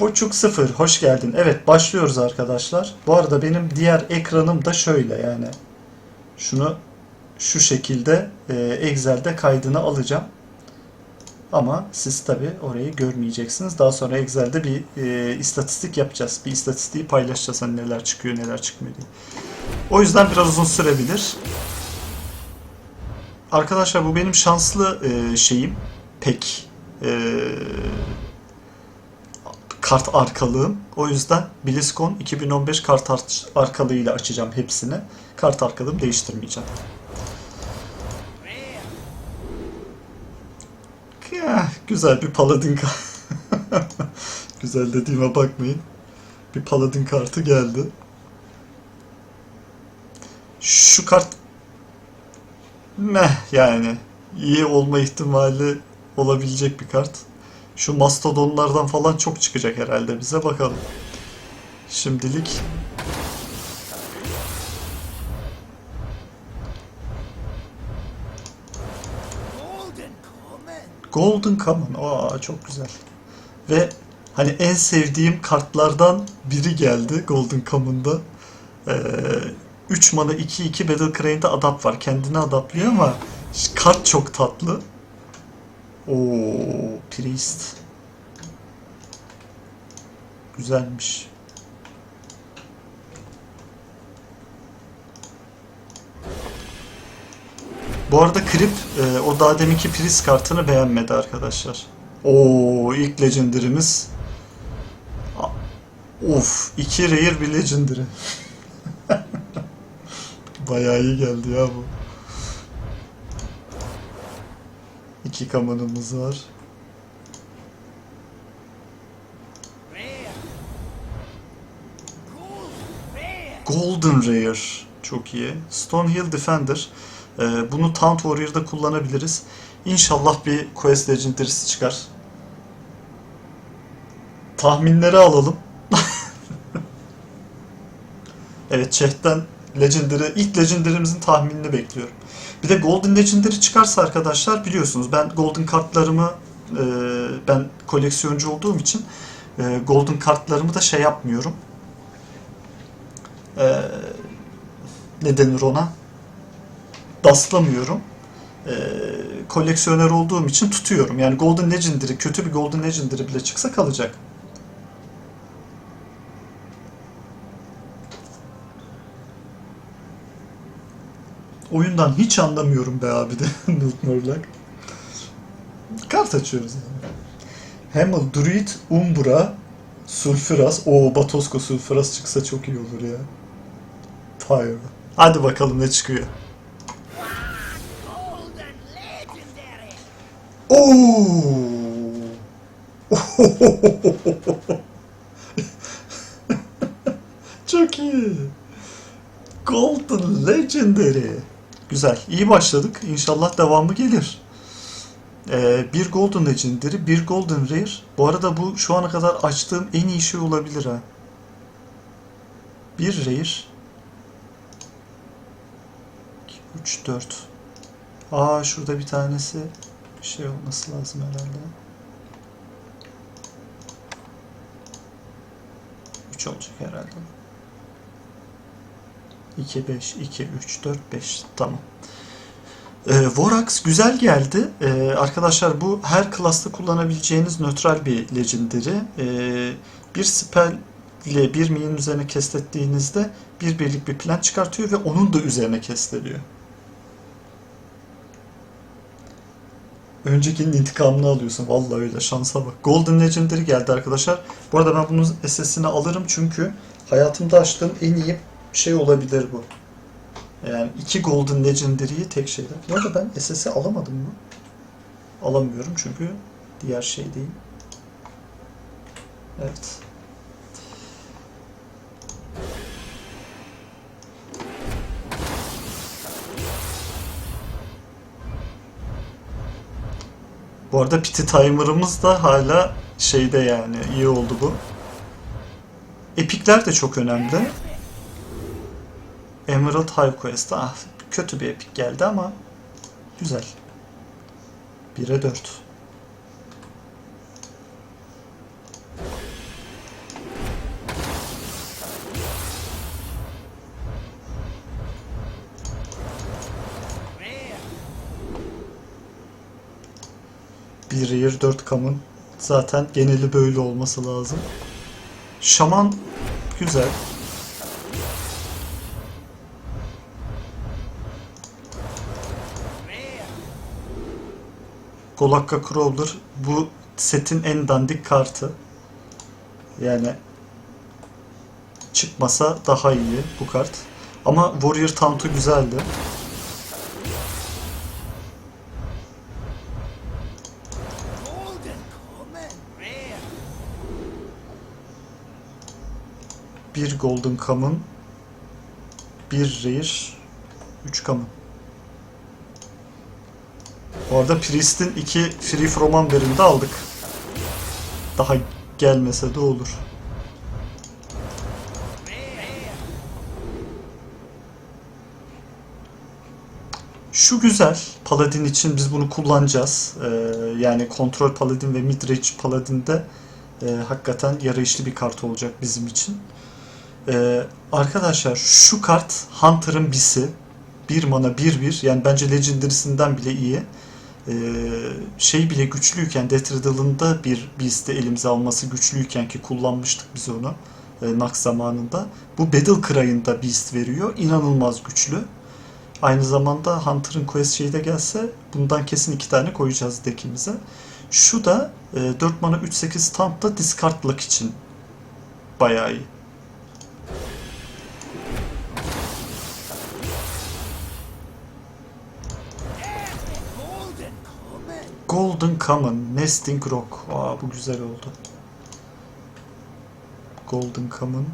Buçuk sıfır, hoş geldin. Evet, başlıyoruz arkadaşlar. Bu arada benim diğer ekranım da şöyle yani. Şunu şu şekilde e, Excel'de kaydını alacağım. Ama siz tabi orayı görmeyeceksiniz. Daha sonra Excel'de bir e, istatistik yapacağız. Bir istatistiği paylaşacağız. Hani neler çıkıyor, neler çıkmıyor diye. O yüzden biraz uzun sürebilir. Arkadaşlar bu benim şanslı e, şeyim. Pek e, kart arkalığım. O yüzden BlizzCon 2015 kart ar- arkalığıyla açacağım hepsini. Kart arkalığımı değiştirmeyeceğim. Ya, güzel bir paladin Güzel dediğime bakmayın. Bir paladin kartı geldi. Şu kart meh yani iyi olma ihtimali olabilecek bir kart. Şu mastodonlardan falan çok çıkacak herhalde bize bakalım. Şimdilik Golden Common. Aa çok güzel. Ve hani en sevdiğim kartlardan biri geldi Golden Common'da. Ee, 3 mana 2-2 Battle Crane'de adapt var. Kendini adaplıyor ama kart çok tatlı. Oo, Priest. Güzelmiş. Bu arada Krip e, o daha deminki Priest kartını beğenmedi arkadaşlar. Oo ilk Legendary'miz. Of, iki Rare bir Legendary. Bayağı iyi geldi ya bu. İki kamanımız var. Golden Rare. Çok iyi. Stonehill Defender. Ee, bunu Taunt Warrior'da kullanabiliriz. İnşallah bir Quest Legendary'si çıkar. Tahminleri alalım. evet chat'ten Legendary, ilk Legendary'mizin tahminini bekliyorum. Bir de Golden Legendary çıkarsa arkadaşlar biliyorsunuz ben Golden kartlarımı e, ben koleksiyoncu olduğum için e, Golden kartlarımı da şey yapmıyorum. E, ne denir ona? Daslamıyorum. E, koleksiyoner olduğum için tutuyorum. Yani Golden Legendary, kötü bir Golden Legendary bile çıksa kalacak. Oyundan hiç anlamıyorum be abi de Nurlak. Kart açıyoruz yani. Hamel, Druid, Umbra, Sulfuras. O Batosko Sulfuras çıksa çok iyi olur ya. Fire. Hadi bakalım ne çıkıyor. Oo! Çok iyi. Golden Legendary. Güzel. iyi başladık. İnşallah devamı gelir. Ee, bir Golden Legendary, bir Golden Rare. Bu arada bu şu ana kadar açtığım en iyi şey olabilir ha. Bir Rare. 3, 4. Aa şurada bir tanesi şey olması lazım herhalde. 3 olacak herhalde. 2, 5, 2, 3, 4, 5. Tamam. Ee, Vorax güzel geldi. Ee, arkadaşlar bu her klasta kullanabileceğiniz nötral bir legendary. Ee, bir spell ile bir minion üzerine kestettiğinizde bir birlik bir plan çıkartıyor ve onun da üzerine kesteliyor. Öncekinin intikamını alıyorsun. Vallahi öyle şansa bak. Golden Legendary geldi arkadaşlar. Bu arada ben bunun SS'ini alırım çünkü hayatımda açtığım en iyi şey olabilir bu. Yani iki Golden Legendary'yi tek şeyde. Bu arada ben SS'i alamadım mı? Alamıyorum çünkü diğer şey değil. Evet. Bu arada Pity Timer'ımız da hala şeyde yani iyi oldu bu. Epikler de çok önemli. Emerald Highquest. Ah kötü bir epik geldi ama güzel. 1'e 4. Bir yer 4 kamın zaten geneli böyle olması lazım. Şaman güzel. Golakka Crawler bu setin en dandik kartı. Yani çıkmasa daha iyi bu kart. Ama Warrior Taunt'u güzeldi. Bir Golden Common, bir Rare, 3 Common. Bu arada Priest'in iki Free From Amber'ini de aldık. Daha gelmese de olur. Şu güzel. Paladin için biz bunu kullanacağız. Ee, yani kontrol Paladin ve Midrange Paladin'de e, hakikaten yarayışlı bir kart olacak bizim için. Ee, arkadaşlar şu kart Hunter'ın bisi. 1 mana 1-1 yani bence Legendary'sinden bile iyi. Ee, şey bile güçlüyken Death Riddle'ın bir Beast'i elimize alması güçlüyken ki kullanmıştık biz onu e, Nax zamanında. Bu Battle Cry'ın da Beast veriyor. İnanılmaz güçlü. Aynı zamanda Hunter'ın quest şeyi de gelse bundan kesin iki tane koyacağız dekimize. Şu da e, 4 mana 3-8 taunt da discardlık için bayağı iyi. Golden Common, Nesting Rock. Aa bu güzel oldu. Golden Common.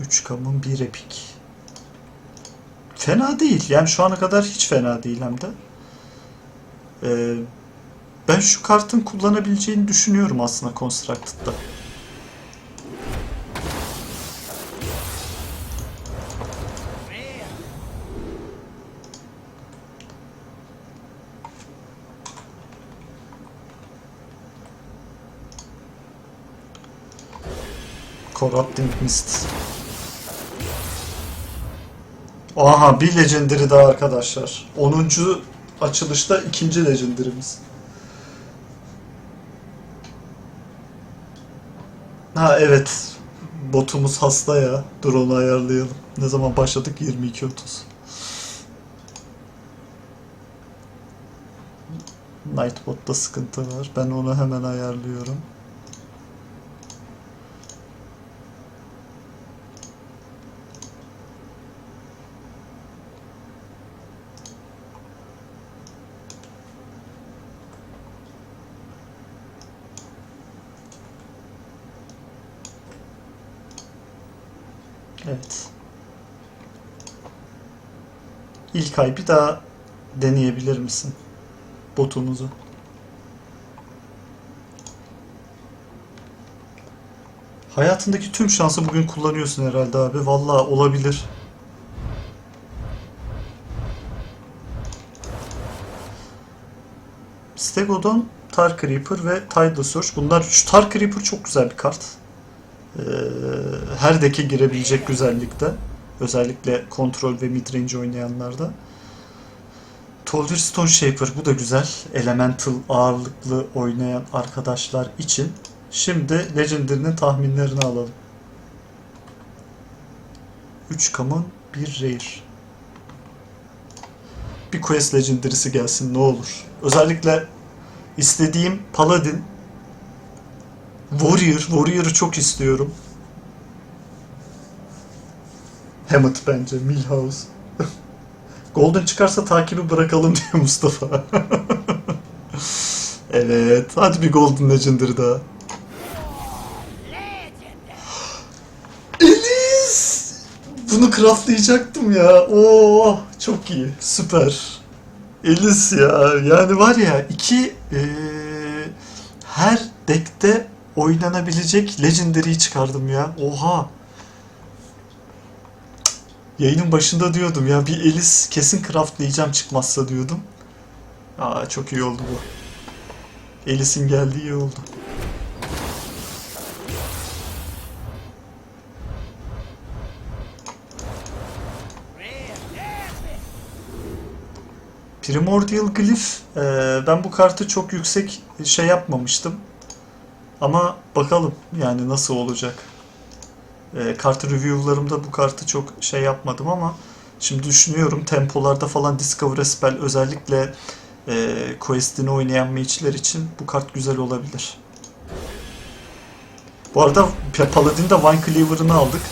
3 Common, 1 Epic. Fena değil. Yani şu ana kadar hiç fena değil hem de. Ee, ben şu kartın kullanabileceğini düşünüyorum aslında Constructed'da. Rare. Corrupting Mist. Aha bir Legendary daha arkadaşlar. 10. açılışta ikinci Legendary'miz. Ha evet. Botumuz hasta ya. Dur onu ayarlayalım. Ne zaman başladık? 22.30. Nightbot'ta sıkıntı var. Ben onu hemen ayarlıyorum. Evet. İlk ay bir daha deneyebilir misin botumuzu? Hayatındaki tüm şansı bugün kullanıyorsun herhalde abi. Vallahi olabilir. Stegodon, Tar Creeper ve Tidal Surge. Bunlar şu Tar Creeper çok güzel bir kart. Ee, her deke girebilecek güzellikte. Özellikle kontrol ve midrange oynayanlarda. Toldir Stone Shaper bu da güzel. Elemental ağırlıklı oynayan arkadaşlar için. Şimdi Legendary'nin tahminlerini alalım. 3 common, 1 rare. Bir quest legendary'si gelsin ne olur. Özellikle istediğim Paladin Warrior, Warrior'ı çok istiyorum. Hammett bence, Milhouse. Golden çıkarsa takibi bırakalım diyor Mustafa. evet, hadi bir Golden Legendary daha. Elis! Bunu craftlayacaktım ya. Oo, çok iyi, süper. Elis ya, yani var ya iki eee, her deckte oynanabilecek Legendary'yi çıkardım ya. Oha. Yayının başında diyordum ya bir Elis kesin craftlayacağım çıkmazsa diyordum. Aa çok iyi oldu bu. Elis'in geldiği iyi oldu. Primordial Glyph e, ben bu kartı çok yüksek şey yapmamıştım. Ama bakalım yani nasıl olacak. E, kart review'larımda bu kartı çok şey yapmadım ama şimdi düşünüyorum tempolarda falan Discover Spell özellikle e, Quest'ini oynayan mage'ler için bu kart güzel olabilir. Bu arada Paladin'de Vine Cleaver'ını aldık.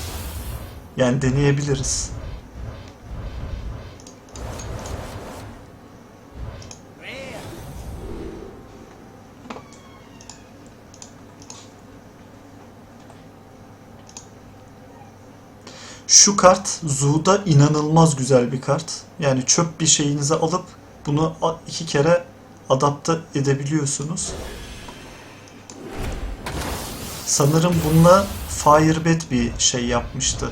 Yani deneyebiliriz. Rare. Şu kart Zoo'da inanılmaz güzel bir kart. Yani çöp bir şeyinize alıp bunu iki kere adapte edebiliyorsunuz. Sanırım bununla Firebet bir şey yapmıştı.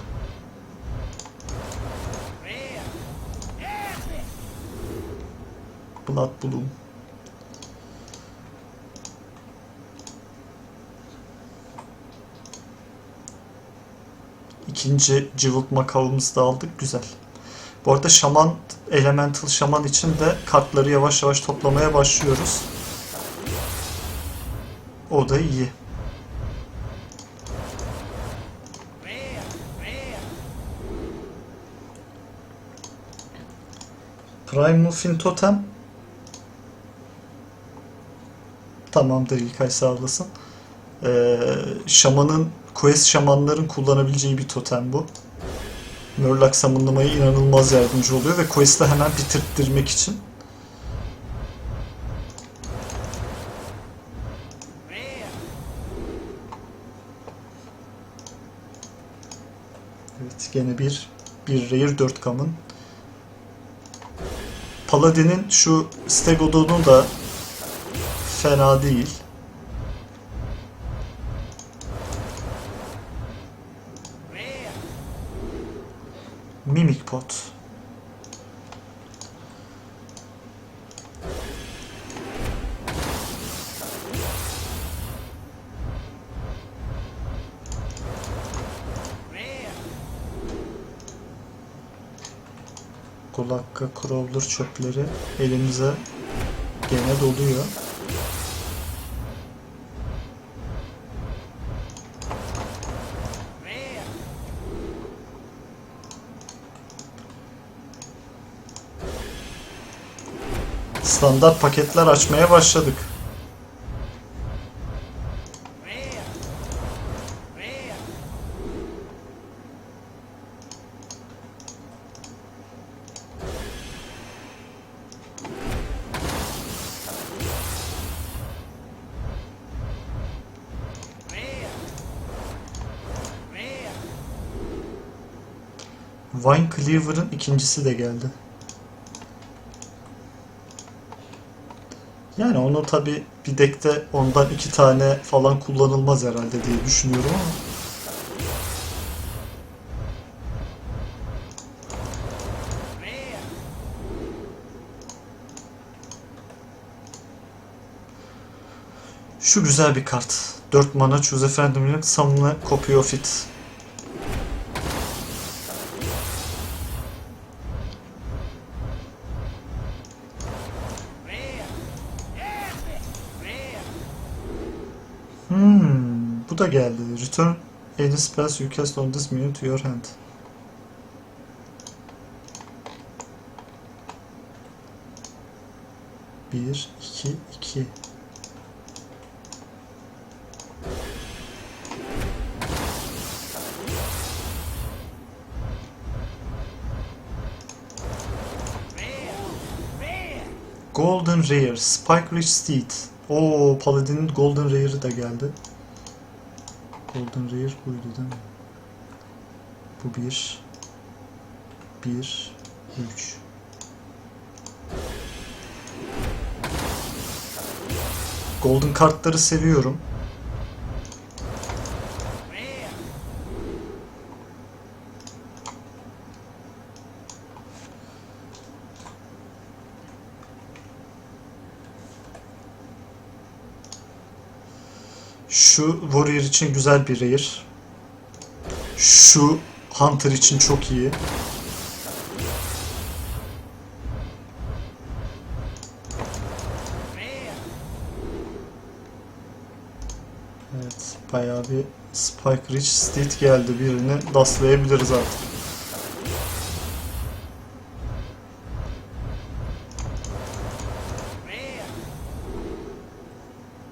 Blood Bloom. İkinci cıvıltma kavımızı da aldık. Güzel. Bu arada şaman, elemental şaman için de kartları yavaş yavaş toplamaya başlıyoruz. O da iyi. Prime Muffin Totem. Tamamdır İlkay sağ olasın. Ee, şamanın, quest şamanların kullanabileceği bir totem bu. Murloc summonlamaya inanılmaz yardımcı oluyor ve quest'i hemen bitirttirmek için. Evet gene bir bir rare 4 common. Paladin'in şu Stegodon'u da fena değil. Pot. Kulakka, Crawler çöpleri elimize gene doluyor. Standart paketler açmaya başladık. Vine Cleaver'ın ikincisi de geldi. Yani onu tabi bir deckte ondan iki tane falan kullanılmaz herhalde diye düşünüyorum ama. Şu güzel bir kart. 4 mana choose a friendly copy of it. Da geldi. Return any spells you cast on this minion to your hand. Bir, iki, iki. Golden Rare, Spike Rich Steed. Oo, Paladin'in Golden Rare'ı da geldi. Golden Rare buydu değil mi? Bu bir. Bir. Üç. Golden kartları seviyorum. Şu Warrior için güzel bir rehir. Şu Hunter için çok iyi. Evet, bayağı bir Spike Rich Steed geldi. Birini daslayabiliriz artık.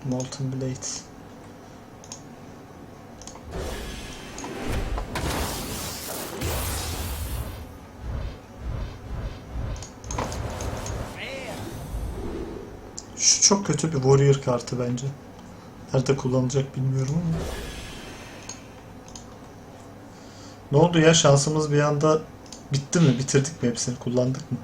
Molten Blade. Çok kötü bir Warrior kartı bence. Nerede kullanılacak bilmiyorum ama. Ne oldu ya şansımız bir anda bitti mi? Bitirdik mi hepsini? Kullandık mı?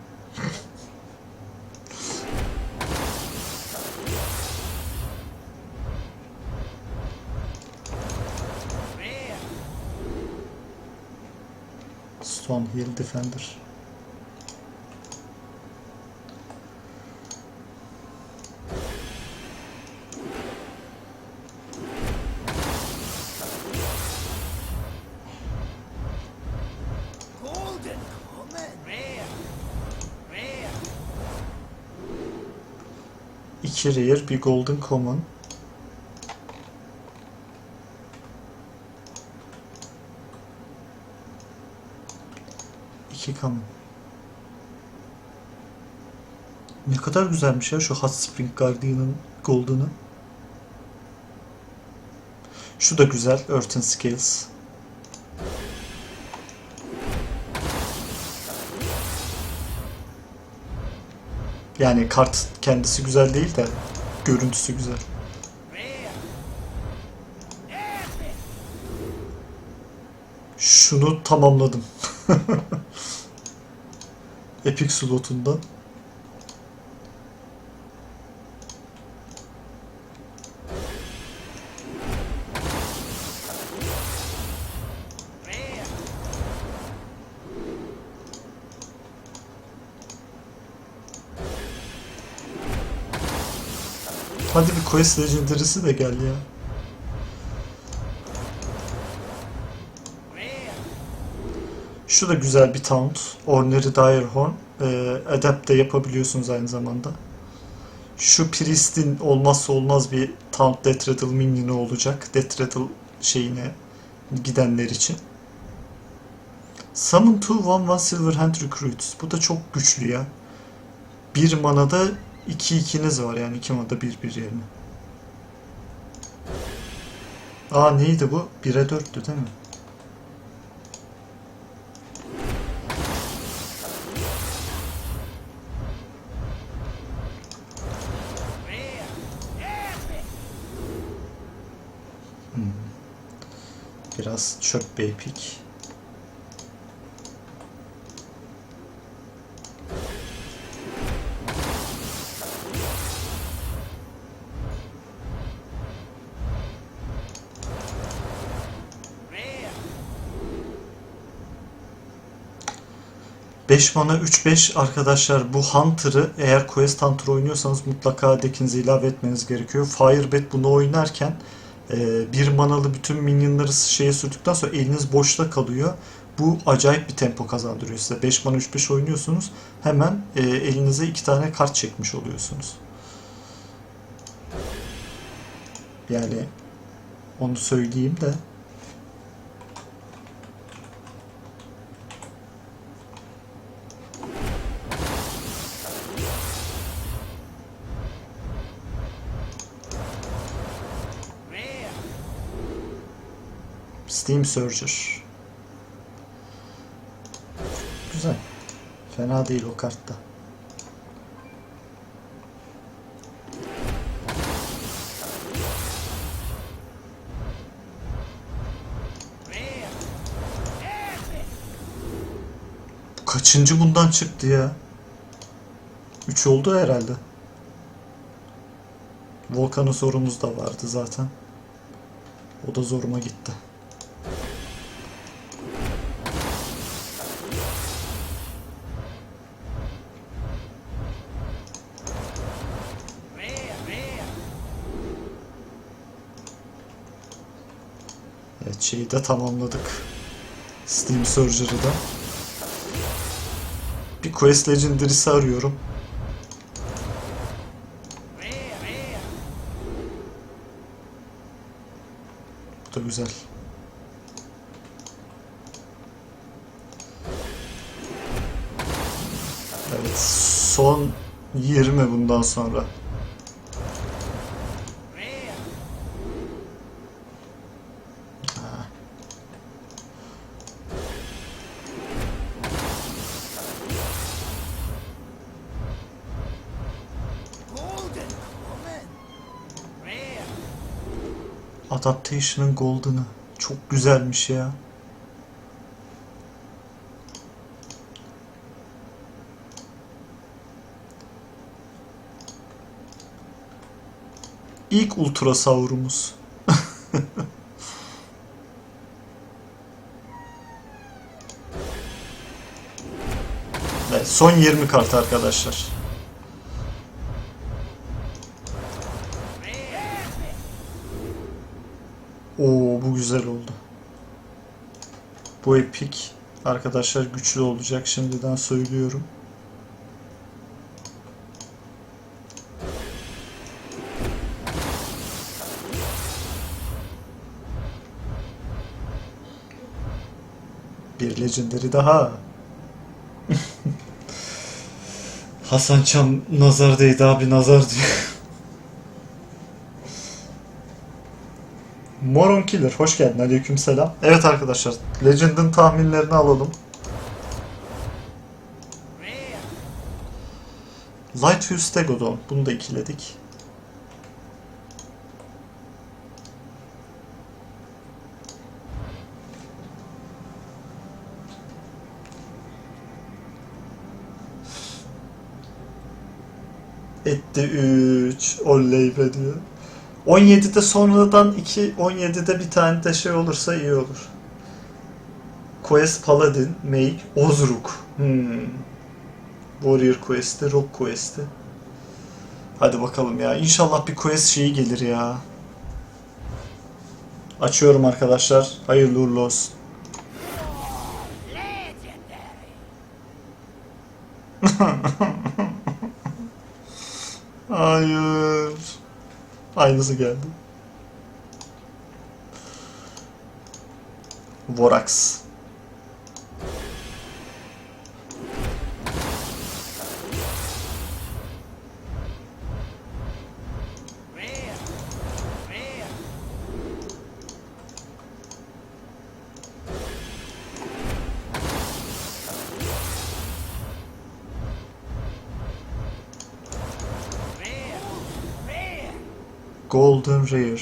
Stonehill Defender. 2 rear, bir golden common. İki common. Ne kadar güzelmiş ya şu Hot Spring Guardian'ın golden'ı. Şu da güzel, Earthen Scales. Yani kart kendisi güzel değil de görüntüsü güzel. Şunu tamamladım. Epic slotundan. Hadi bir Quest Legendary'si de gel ya. Şu da güzel bir taunt. Ornery Direhorn. Ee, adapt de yapabiliyorsunuz aynı zamanda. Şu Priest'in olmazsa olmaz bir taunt Death Rattle minyonu olacak. Death Rattle şeyine gidenler için. Summon 2 1 1 Silver Hand Recruits. Bu da çok güçlü ya. Bir manada 2 ikiniz var yani 2 manada 1 1 yerine. Aa neydi bu? 1'e 4'tü değil mi? Epic. Biraz çöp bir 5 mana 3-5 arkadaşlar bu Hunter'ı eğer Quest Hunter oynuyorsanız mutlaka deckinize ilave etmeniz gerekiyor. Firebet bunu oynarken e, bir manalı bütün minyonları şeye sürdükten sonra eliniz boşta kalıyor. Bu acayip bir tempo kazandırıyor size. 5 mana 3-5 oynuyorsunuz hemen e, elinize 2 tane kart çekmiş oluyorsunuz. Yani onu söyleyeyim de Steam Surger. Güzel. Fena değil o kartta. Kaçıncı bundan çıktı ya? 3 oldu herhalde. Volkan'ın sorumuz da vardı zaten. O da zoruma gitti. Şeyi de tamamladık. Steam Surger'ı da. Bir Quest Legendary'si arıyorum. Where? da güzel. Evet, son 20 bundan sonra. Adaptation'ın Golden'ı. Çok güzelmiş ya. İlk Ultrasaur'umuz. Evet, son 20 kart arkadaşlar. Bu epik arkadaşlar güçlü olacak şimdiden söylüyorum. Bir legendary daha. Hasan Çam nazar değdi abi nazar diyor. Moron Killer hoş geldin aleykümselam. Evet arkadaşlar Legend'ın tahminlerini alalım. Rare. Light View Stegodon bunu da ikiledik. Etti 3. Oley be diyor. 17'de sonradan 2, 17'de bir tane de şey olursa iyi olur. Quest Paladin, Make, Ozruk. Hmm. Warrior Quest'i, Rock Quest'i. Hadi bakalım ya. İnşallah bir quest şeyi gelir ya. Açıyorum arkadaşlar. Hayırlı uğurlu olsun. Hayır. Aynısı geldi. Vorax. Golden Rare.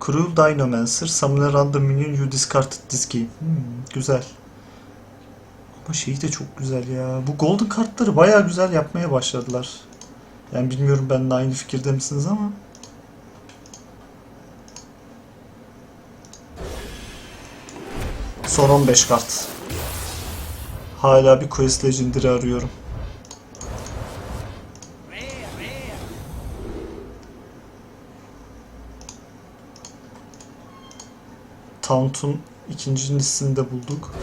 Cruel Dinomancer. Summon random minion you discarded this game. Hmm, güzel. Ama şey de çok güzel ya. Bu golden kartları baya güzel yapmaya başladılar. Yani bilmiyorum ben de aynı fikirde misiniz ama. Son 15 kart. Hala bir Quest Legendary arıyorum. Rare. Rare. Taunt'un ikincisini de bulduk.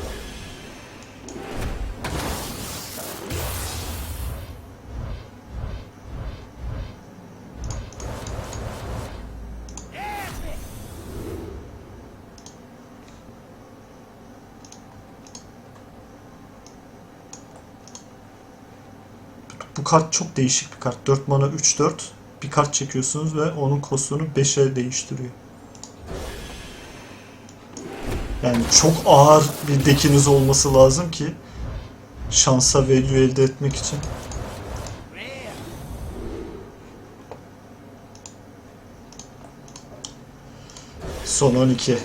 Bu kart çok değişik bir kart. 4 mana 3-4 bir kart çekiyorsunuz ve onun kostunu 5'e değiştiriyor. Yani çok ağır bir dekiniz olması lazım ki şansa value elde etmek için. Son 12.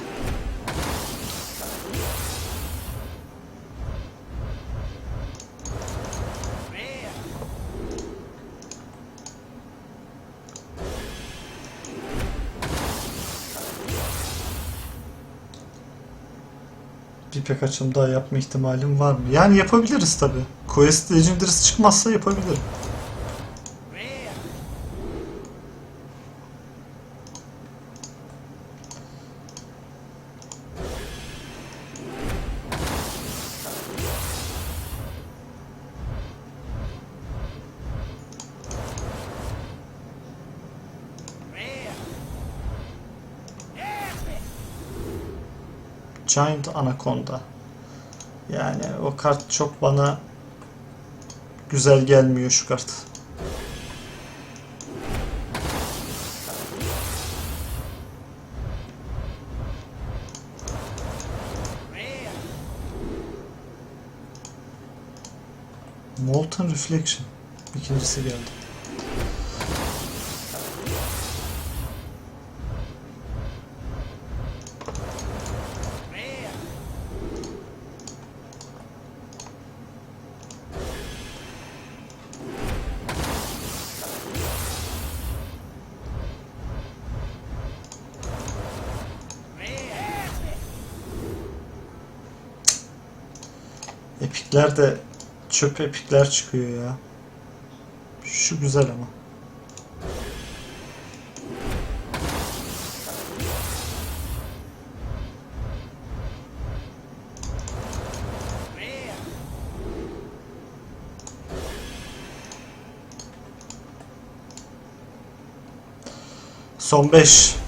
pek açım daha yapma ihtimalim var mı? Yani yapabiliriz tabi. Quest Legendary'si çıkmazsa yapabilirim. Giant Anaconda. Yani o kart çok bana güzel gelmiyor şu kart. Molten Reflection. İkincisi geldi. Epikler de çöp epikler çıkıyor ya. Şu güzel ama. Son 5.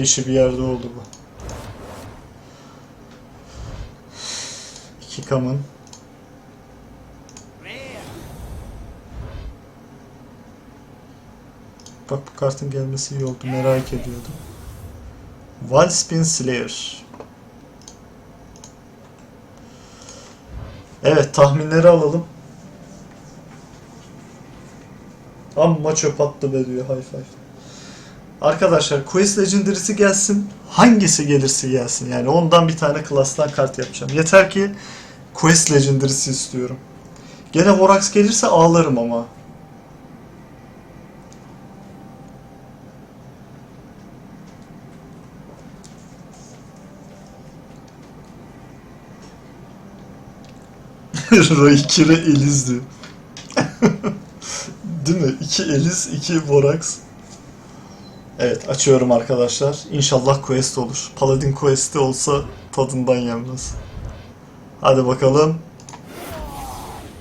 Beşi bir yerde oldu bu. İki kamın. Rare. Bak bu kartın gelmesi iyi oldu. Merak ediyordum. Valspin Slayer. Evet tahminleri alalım. Amma çöp attı be diyor high five. Arkadaşlar Quest Legendary'si gelsin. Hangisi gelirse gelsin. Yani ondan bir tane klastan kart yapacağım. Yeter ki Quest Legendary'si istiyorum. Gene Vorax gelirse ağlarım ama. Raikire Eliz diyor. Değil mi? İki Eliz, iki Vorax. Evet açıyorum arkadaşlar. İnşallah quest olur. Paladin quest'i olsa tadından yenmez. Hadi bakalım.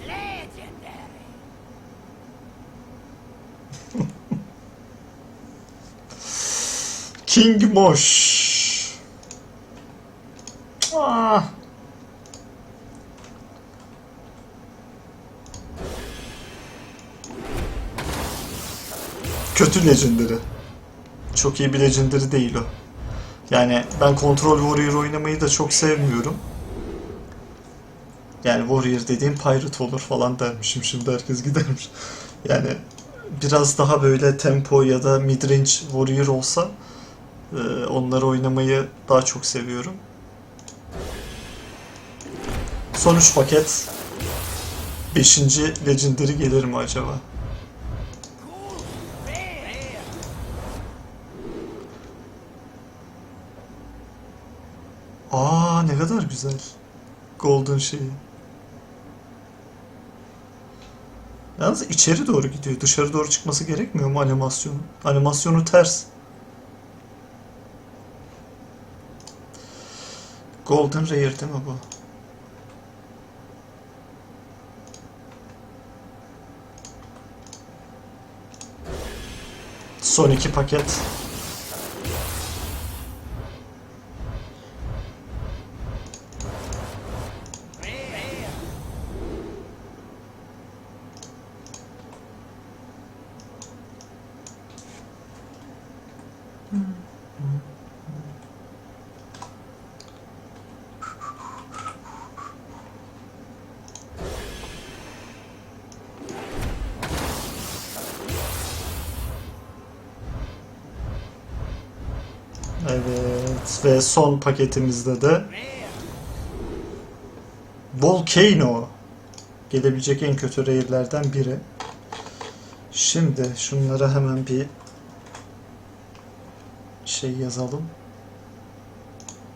King Mosh. Ah. Kötü legendary. Çok iyi bir legendary değil o. Yani ben Control Warrior oynamayı da çok sevmiyorum. Yani Warrior dediğim Pirate olur falan dermişim şimdi herkes gidermiş. Yani biraz daha böyle tempo ya da midrange Warrior olsa ee, onları oynamayı daha çok seviyorum. Son 3 paket 5. Legendary gelir mi acaba? Aa ne kadar güzel. Golden şeyi. Yalnız içeri doğru gidiyor. Dışarı doğru çıkması gerekmiyor mu animasyonu? Animasyonu ters. Golden Rare değil mi bu? Son iki paket. Ve son paketimizde de. Volcano. Gelebilecek en kötü rare'lerden biri. Şimdi şunlara hemen bir şey yazalım.